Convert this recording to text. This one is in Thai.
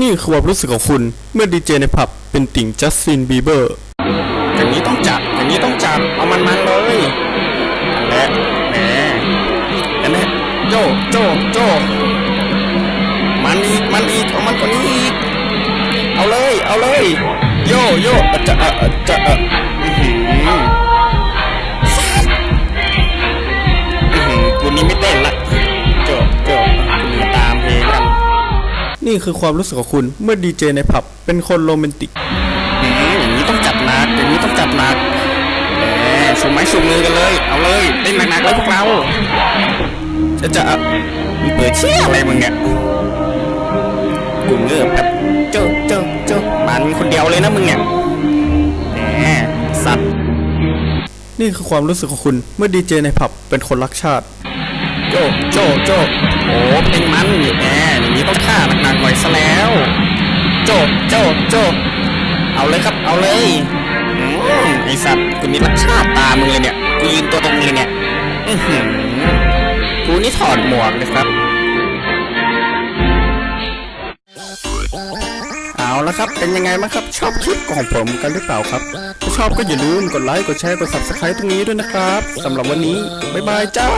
นี่คือความรู้สึกของคุณเมื่อดีเจในผับเป็นติ่งจัสตินบีเบอร์อย่างนี้ต้องจัดอย่างนี้ต้องจัดเอามันมันเลยและแหมนั่นแหละโจโจโจมันอีกมันอีกเอามันกว่านี้อีกเอาเลยเอาเลยโยโยจะอะจะอะอื้อหืออื้อหือกูนี่ไม่เต้นละ นี่คือความรู้สึกของคุณเมื่อดีเจในผับเป็นคนโรแมนติกอืมอย่างนี้ต้องจัดหนักอย่างนี้ต้องจัดหนักแหมสูไม้สูมือกันเลย เอาเลยเล่นหนักๆเลยพวกเรา จะจะมึงเปิดเชี่ยอะไรมึงเนี่ยกูเงือบแบบเจ้าเจ้าเจ้ามันคนเดียวเลยนะมึงเนี่ยแหมสัตว์ นี่คือความรู้สึกของคุณเมื่อดีเจในผับเป็นคนรักชาติ โจโจโจโอ้ โจ เอาเลยครับ เอาเลยอืมไอสัตว์กูนี่รักชาติตามึงเลยเนี่ย กูยืนตัวตรงเลยเนี่ยอือหือกูนี่ถอดหมวกเลยครับ เอาละครับ เป็นยังไงบ้างครับ ชอบคลิปของผมกันหรือเปล่าครับ ถ้าชอบก็อย่าลืมกดไลค์ กดแชร์ กด subscribe ตรงนี้ด้วยนะครับสำหรับวันนี้ บ๊ายบายจ้า